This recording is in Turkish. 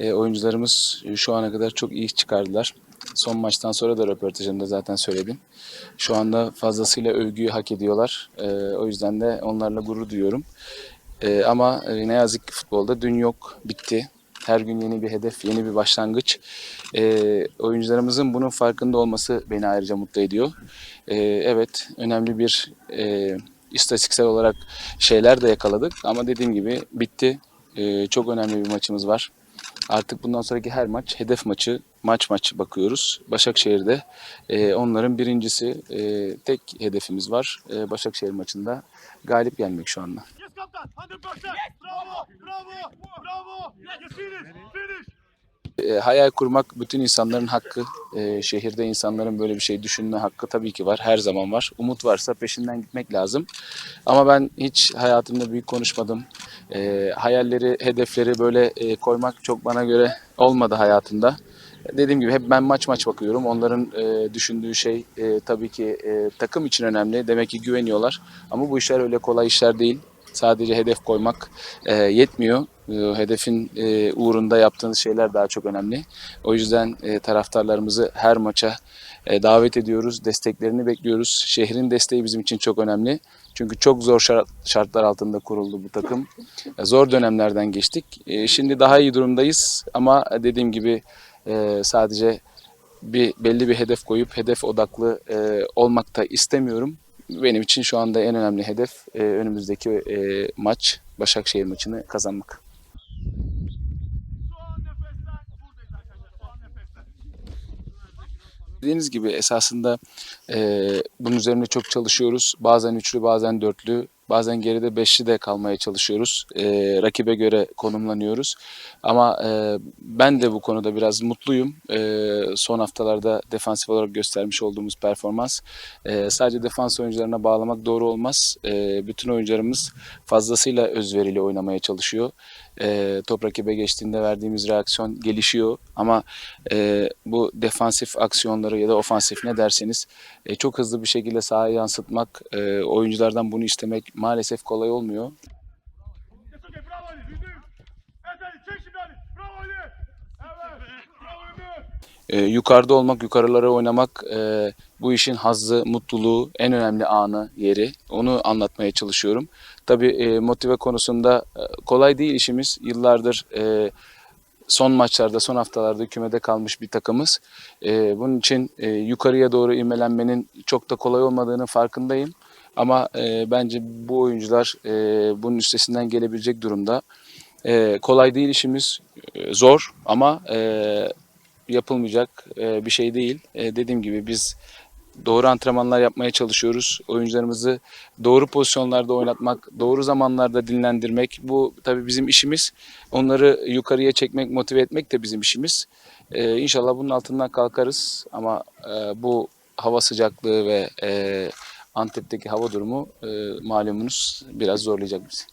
E, oyuncularımız şu ana kadar çok iyi çıkardılar. Son maçtan sonra da röportajımda zaten söyledim. Şu anda fazlasıyla övgüyü hak ediyorlar. E, o yüzden de onlarla gurur duyuyorum. E, ama e, ne yazık ki futbolda dün yok, bitti. Her gün yeni bir hedef, yeni bir başlangıç. E, oyuncularımızın bunun farkında olması beni ayrıca mutlu ediyor. E, evet, önemli bir e, istatistiksel olarak şeyler de yakaladık. Ama dediğim gibi bitti. E, çok önemli bir maçımız var. Artık bundan sonraki her maç hedef maçı, maç maç bakıyoruz. Başakşehir'de e, onların birincisi, e, tek hedefimiz var. E, Başakşehir maçında galip gelmek şu anda. Yes, kaptan. 100%. Bravo. Bravo. Bravo. Yes, finish. Finish. E, hayal kurmak bütün insanların hakkı. E, şehirde insanların böyle bir şey düşünme hakkı tabii ki var. Her zaman var. Umut varsa peşinden gitmek lazım. Ama ben hiç hayatımda büyük konuşmadım. E, hayalleri, hedefleri böyle e, koymak çok bana göre olmadı hayatımda. Dediğim gibi hep ben maç maç bakıyorum. Onların e, düşündüğü şey e, tabii ki e, takım için önemli. Demek ki güveniyorlar. Ama bu işler öyle kolay işler değil. Sadece hedef koymak e, yetmiyor. E, hedefin e, uğrunda yaptığınız şeyler daha çok önemli. O yüzden e, taraftarlarımızı her maça e, davet ediyoruz. Desteklerini bekliyoruz. Şehrin desteği bizim için çok önemli. Çünkü çok zor şart- şartlar altında kuruldu bu takım. Zor dönemlerden geçtik. Şimdi daha iyi durumdayız ama dediğim gibi sadece bir belli bir hedef koyup hedef odaklı e, olmak da istemiyorum. Benim için şu anda en önemli hedef önümüzdeki maç Başakşehir maçını kazanmak. Dediğiniz gibi esasında e, bunun üzerine çok çalışıyoruz. Bazen üçlü, bazen dörtlü, bazen geride beşli de kalmaya çalışıyoruz. E, rakibe göre konumlanıyoruz. Ama e, ben de bu konuda biraz mutluyum. E, son haftalarda defansif olarak göstermiş olduğumuz performans. E, sadece defans oyuncularına bağlamak doğru olmaz. E, bütün oyuncularımız fazlasıyla özverili oynamaya çalışıyor. E, top rakibe geçtiğinde verdiğimiz reaksiyon gelişiyor. Ama e, bu defansif aksiyonları ya da ofansif ne derseniz e, çok hızlı bir şekilde sahaya yansıtmak, e, oyunculardan bunu istemek maalesef kolay olmuyor. Yes, okay. Bravo Ali. Yüzde yüz. Evet Ali. Çek şimdi Ali. Bravo Ali. Evet. Bravo Ömür. E, yukarıda olmak, yukarılara oynamak e, bu işin hazzı, mutluluğu, en önemli anı, yeri. Onu anlatmaya çalışıyorum. Tabii e, motive konusunda e, kolay değil işimiz. Yıllardır e, son maçlarda, son haftalarda kümede kalmış bir takımız. E, bunun için e, yukarıya doğru ivmelenmenin çok da kolay olmadığının farkındayım. Ama e, bence bu oyuncular e, bunun üstesinden gelebilecek durumda. E, kolay değil işimiz, e, zor ama e, yapılmayacak e, bir şey değil. E, dediğim gibi biz doğru antrenmanlar yapmaya çalışıyoruz. Oyuncularımızı doğru pozisyonlarda oynatmak, doğru zamanlarda dinlendirmek bu tabii bizim işimiz. Onları yukarıya çekmek, motive etmek de bizim işimiz. E, inşallah bunun altından kalkarız ama e, bu hava sıcaklığı ve e, Antep'teki hava durumu e, malumunuz biraz zorlayacak bizi.